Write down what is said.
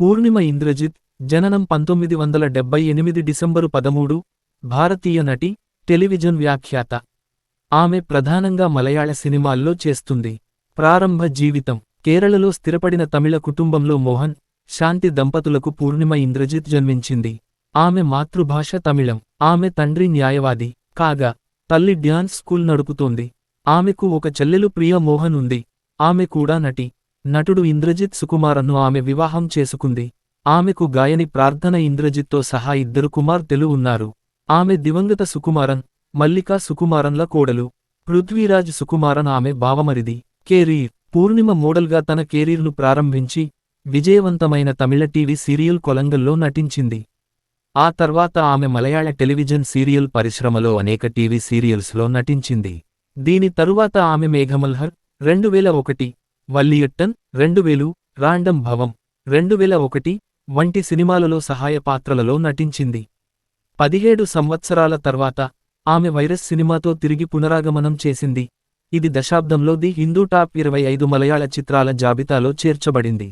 పూర్ణిమ ఇంద్రజిత్ జననం పంతొమ్మిది వందల డెబ్బై ఎనిమిది డిసెంబరు పదమూడు భారతీయ నటి టెలివిజన్ వ్యాఖ్యాత. ఆమె ప్రధానంగా మలయాళ సినిమాల్లో చేస్తుంది. ప్రారంభ జీవితం కేరళలో స్థిరపడిన తమిళ కుటుంబంలో మోహన్ శాంతి దంపతులకు పూర్ణిమ ఇంద్రజిత్ జన్మించింది. ఆమె మాతృభాష తమిళం ఆమె తండ్రి న్యాయవాది కాగా తల్లి డ్యాన్స్ స్కూల్ నడుపుతోంది. ఆమెకు ఒక చెల్లెలు ప్రియ మోహన్ ఉంది. ఆమె కూడా నటి నటుడు ఇంద్రజిత్ సుకుమారన్ను ఆమె వివాహం చేసుకుంది. ఆమెకు గాయని ప్రార్థన ఇంద్రజిత్తో సహా ఇద్దరు కుమార్తెలు ఉన్నారు. ఆమె దివంగత సుకుమారన్ మల్లికా సుకుమారన్ల కోడలు పృథ్వీరాజ్ సుకుమారన్ ఆమె బావమరిది. కెరీర్ పూర్ణిమ మోడల్గా తన కెరీర్ను ప్రారంభించి విజయవంతమైన తమిళ టీవీ సీరియల్ కొలంగల్లో నటించింది. ఆ తర్వాత ఆమె మలయాళ టెలివిజన్ సీరియల్ పరిశ్రమలో అనేక టీవీ సీరియల్స్లో నటించింది. దీని తరువాత ఆమె మేఘమల్హర్ రెండు వేల ఒకటి వల్లియట్టన్ రెండు వేలు రాండం భవం రెండు వేల ఒకటి వంటి సినిమాలలో సహాయ పాత్రలలో నటించింది. పదిహేడు సంవత్సరాల తర్వాత ఆమె వైరస్ సినిమాతో తిరిగి పునరాగమనం చేసింది. ఇది దశాబ్దంలో ది హిందూ టాప్ ఇరవై ఐదు మలయాళ చిత్రాల జాబితాలో చేర్చబడింది.